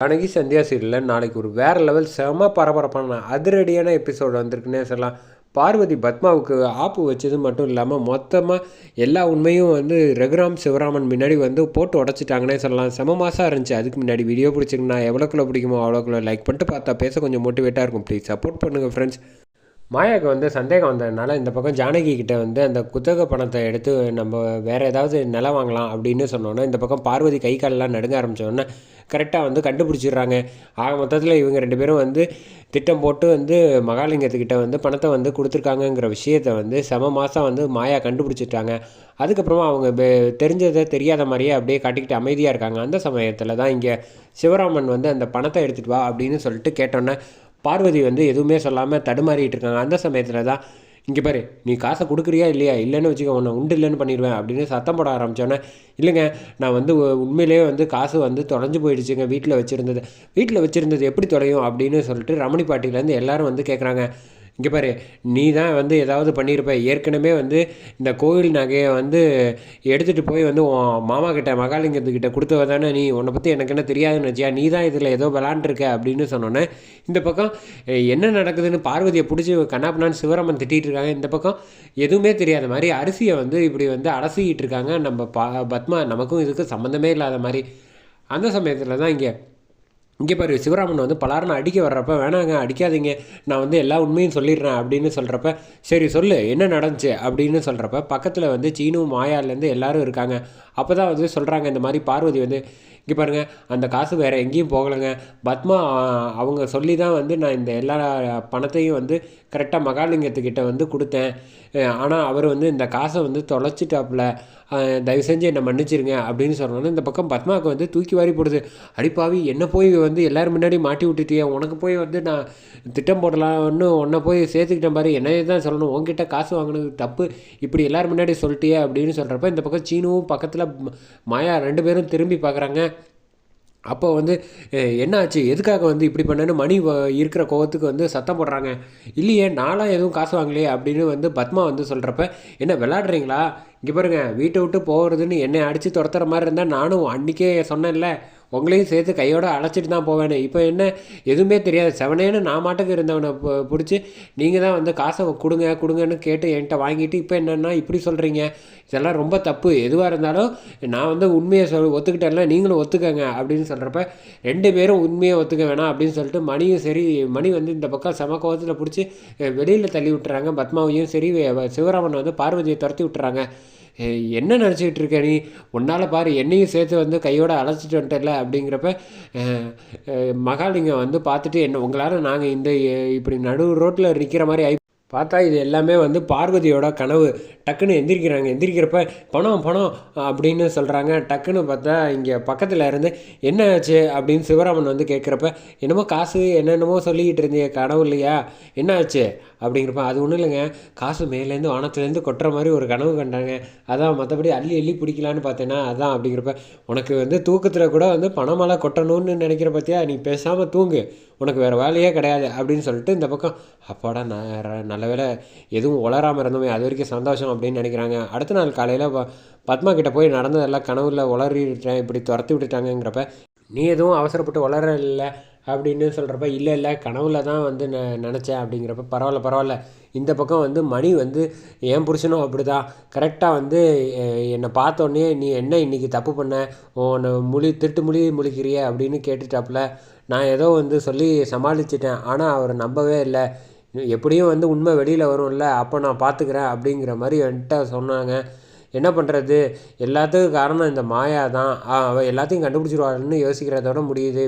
ஜானகி சந்தியா சீரியலில் நாளைக்கு ஒரு வேறு லெவல் செம பரபரப்பான அதிரடியான எபிசோடு வந்திருக்குன்னே சொல்லலாம். பார்வதி பத்மாவுக்கு ஆப்பு வச்சது மட்டும் இல்லாமல் மொத்தமாக எல்லா உண்மையும் வந்து ரகுராம் சிவராமன் முன்னாடி வந்து போட்டு உடச்சிட்டாங்கன்னே சொல்லலாம். செம மாதம் இருந்துச்சு. அதுக்கு முன்னாடி வீடியோ பிடிச்சிங்கன்னா எவ்வளோக்குள்ளே பிடிக்குமோ அவ்வளோக்குள்ள லைக் பண்ணிட்டு பார்த்தா பேச கொஞ்சம் மோட்டிவேட்டாக இருக்கும். ப்ளீஸ் சப்போர்ட் பண்ணுங்கள் ஃப்ரெண்ட்ஸ் மாயாவுக்கு வந்து சந்தேகம் வந்ததுனால இந்த பக்கம் ஜானகி கிட்ட வந்து அந்த குத்தக பணத்தை எடுத்து நம்ம வேறு ஏதாவது நிலம் வாங்கலாம் அப்படின்னு சொன்னோன்னே இந்த பக்கம் பார்வதி கை காலெல்லாம் நடுங்க ஆரம்பித்தோன்னே கரெக்டாக வந்து கண்டுபிடிச்சிடுறாங்க. ஆக மொத்தத்தில் இவங்க ரெண்டு பேரும் வந்து திட்டம் போட்டு வந்து மகாலிங்கத்துக்கிட்ட வந்து பணத்தை வந்து கொடுத்துருக்காங்கங்கிற விஷயத்த வந்து செம மாதம் வந்து மாயா கண்டுபிடிச்சிட்டாங்க. அதுக்கப்புறமா அவங்க தெரிஞ்சதை தெரியாத மாதிரியே அப்படியே காட்டிக்கிட்டு அமைதியாக இருக்காங்க. அந்த சமயத்தில் தான் இங்கே சிவராமன் வந்து அந்த பணத்தை எடுத்துகிட்டு வா அப்படின்னு சொல்லிட்டு கேட்டோன்னே பார்வதி வந்து எதுவுமே சொல்லாமல் தடுமாறிட்டு இருக்காங்க. அந்த சமயத்தில் தான் இங்கே பாரு நீ காசை கொடுக்குறியா இல்லையா? இல்லைன்னு வச்சுக்க உன்னை உண்டு இல்லைன்னு பண்ணிடுவேன் அப்படின்னு சத்தம் போட ஆரம்பித்தோன்னே இல்லைங்க நான் வந்து உண்மையிலேயே வந்து காசு வந்து தொலைஞ்சு போயிடுச்சுங்க வீட்டில் வச்சுருந்தது. வீட்டில் வச்சுருந்தது எப்படி தொலையும் அப்படின்னு சொல்லிட்டு ரமணி பாட்டிலேருந்து எல்லோரும் வந்து கேட்குறாங்க இங்கே பாரு நீ தான் வந்து ஏதாவது பண்ணியிருப்ப ஏற்கனவே வந்து இந்த கோவில் நகையை வந்து எடுத்துகிட்டு போய் வந்து உன் மாமா கிட்ட மகாலிங்கத்துக்கிட்ட கொடுத்தவ தானே நீ. உன்னை பற்றி எனக்கு என்ன தெரியாதுன்னு வச்சியா நீ தான் இதில் ஏதோ விளாண்டுருக்க அப்படின்னு சொன்னோன்னே இந்த பக்கம் என்ன நடக்குதுன்னு பார்வதியை பிடிச்சி கண்ணாப்பண்ணான்னு சிவராமன் திட்டிகிட்டு இருக்காங்க. இந்த பக்கம் எதுவுமே தெரியாத மாதிரி அரிசியை வந்து இப்படி வந்து அலசிக்கிட்டு இருக்காங்க. நம்ம பா பத்மா நமக்கும் இதுக்கு சம்மந்தமே இல்லாத மாதிரி. அந்த சமயத்தில் தான் இங்கே இங்கே பாரு சிவராமன் வந்து பலாரனை அடிக்க வர்றப்ப வேணாங்க அடிக்காதீங்க நான் வந்து எல்லா உண்மையும் சொல்லிடுறேன் அப்படின்னு சொல்கிறப்ப சரி சொல்லு என்ன நடந்துச்சு? அப்படின்னு சொல்கிறப்ப பக்கத்தில் வந்து சீனு மாயாலேருந்து எல்லோரும் இருக்காங்க. அப்போ தான் வந்து சொல்கிறாங்க இந்த மாதிரி பார்வதி வந்து இங்கே பாருங்கள் அந்த காசு வேறு எங்கேயும் போகலைங்க. பத்மா அவங்க சொல்லி தான் வந்து நான் இந்த எல்லா பணத்தையும் வந்து கரெக்டாக மகாலிங்கத்துக்கிட்ட வந்து கொடுத்தேன். ஆனால் அவர் வந்து இந்த காசை வந்து தொலைச்சிட்டாப்புல. தயவு செஞ்சு என்னை மன்னிச்சிருங்க அப்படின்னு சொன்னோன்னே இந்த பக்கம் பத்மாவுக்கு வந்து தூக்கி வாரி போடுது. அடிப்பாவி என்ன போய் வந்து எல்லோரும் முன்னாடி மாட்டி விட்டுட்டியே? உனக்கு போய் வந்து நான் திட்டம் போடலாம்னு உன்னை போய் சேர்த்துக்கிட்டேன் பாரு. என்னையே தான் சொல்லணும். உங்ககிட்ட காசு வாங்கினது தப்பு. இப்படி எல்லோரும் முன்னாடி சொல்லிட்டியே அப்படின்னு சொல்கிறப்ப இந்த பக்கம் சீனுவும் பக்கத்தில் மாயா ரெண்டு பேரும் திரும்பி பார்க்குறாங்க அப்போ வந்து என்னாச்சு? எதுக்காக வந்து இப்படி பண்ணேன்னு மணி இருக்கிற கோவத்துக்கு வந்து சத்தம் போடுறாங்க. இல்லையே நாளாக எதுவும் காசு வாங்கலையே அப்படின்னு வந்து பத்மா வந்து சொல்கிறப்ப என்ன விளாடுறீங்களா இங்கே பாருங்கள் வீட்டை விட்டு போகிறதுன்னு என்னை அடித்து துரத்துற மாதிரி இருந்தால் நானும் அன்றைக்கே சொன்னேன்ல. உங்களையும் சேர்த்து கையோடு அழைச்சிட்டு தான் போவேன்னு இப்போ என்ன? எதுவுமே தெரியாது. செவனேன்னு நான் மாட்டுக்கு இருந்தவனை பிடிச்சி நீங்கள் தான் வந்து காசை கொடுங்க கொடுங்கன்னு கேட்டு என்கிட்ட வாங்கிட்டு இப்போ என்னென்னா இப்படி சொல்கிறீங்க இதெல்லாம் ரொம்ப தப்பு. எதுவாக இருந்தாலும் நான் வந்து உண்மையை சொல் ஒத்துக்கிட்டேன்ல நீங்களும் ஒத்துக்கங்க அப்படின்னு சொல்கிறப்ப ரெண்டு பேரும் உண்மையை ஒத்துக்க வேணாம் அப்படின்னு சொல்லிட்டு மணியும் சரி மணி வந்து இந்த பக்கம் சம கோவத்தில் பிடிச்சி வெளியில் தள்ளி விட்டுறாங்க. பத்மாவையும் சரி சிவராமன் வந்து பார்வதியை துரத்தி விட்டுறாங்க. என்ன நினச்சிக்கிட்டு இருக்க நீ? உன்னால் பாரு என்னையும் சேர்த்து வந்து கையோடு அழைச்சிட்டு வந்துட்டல அப்படிங்கிறப்ப மகாலிங்கம் வந்து பார்த்துட்டு என்ன உங்களால் நாங்கள் இந்த இப்படி நடு ரோட்டில் நிற்கிற மாதிரி ஆகி பார்த்தா இது எல்லாமே வந்து பார்வதியோட கனவு. டக்குன்னு எந்திரிக்கிறாங்க. எந்திரிக்கிறப்ப பணம் பணம் அப்படின்னு சொல்கிறாங்க டக்குன்னு பார்த்தா இங்கே பக்கத்தில் இருந்து என்ன ஆச்சு? அப்படின்னு சிவராமன் வந்து கேட்குறப்ப என்னமோ காசு என்னென்னமோ சொல்லிக்கிட்டு இருந்தீங்க கனவு இல்லையா? என்ன ஆச்சு? அப்படிங்கிறப்ப அது ஒன்றும் இல்லைங்க. காசு மேலேருந்து வானத்துலேருந்து கொட்டுற மாதிரி ஒரு கனவு கண்டாங்க. அதான் மற்றபடி அள்ளி அள்ளி பிடிக்கலான்னு பார்த்தேன்னா அதான் அப்படிங்கிறப்ப உனக்கு வந்து தூக்கத்தில் கூட வந்து பணமெல்லாம் கொட்டணும்னு நினைக்கிற பார்த்தியா நீ பேசாமல் தூங்கு. உனக்கு வேறு வேலையே கிடையாது அப்படின்னு சொல்லிட்டு இந்த பக்கம் அப்பாடா நான் நல்ல வேலை எதுவும் உளராமல் இருந்தோமே அது வரைக்கும் சந்தோஷம் அப்படின்னு நினைக்கிறாங்க. அடுத்த நாள் காலையில் பத்மா கிட்டே போய் நடந்ததெல்லாம் கனவுல உளறிட்டேன் இப்படி துரத்தி விட்டுட்டாங்கங்கிறப்ப நீ எதுவும் அவசரப்பட்டு வளர இல்லை அப்படின்னு சொல்கிறப்ப இல்லை இல்லை கனவுல தான் வந்து ந நினச்சேன் அப்படிங்கிறப்ப பரவாயில்ல பரவாயில்ல. இந்த பக்கம் வந்து மணி வந்து என் புருஷனும் அப்படி தான் கரெக்டாக வந்து என்னை பார்த்தோன்னே நீ என்ன இன்றைக்கி தப்பு பண்ண? உன்னை முழி திருட்டு மொழி முழிக்கிறிய அப்படின்னு கேட்டுட்டாப்புல. நான் ஏதோ வந்து சொல்லி சமாளிச்சிட்டேன். ஆனால் அவர் நம்பவே இல்லை. எப்படியும் வந்து உண்மை வெளியில் வரும்ல. அப்போ நான் பார்த்துக்கிறேன் அப்படிங்கிற மாதிரி என்கிட்ட சொன்னாங்க. என்ன பண்ணுறது எல்லாத்துக்கும் காரணம் இந்த மாயா தான் அவள் எல்லாத்தையும் கண்டுபிடிச்சிருவாள்னு யோசிக்கிறதோட முடியுது.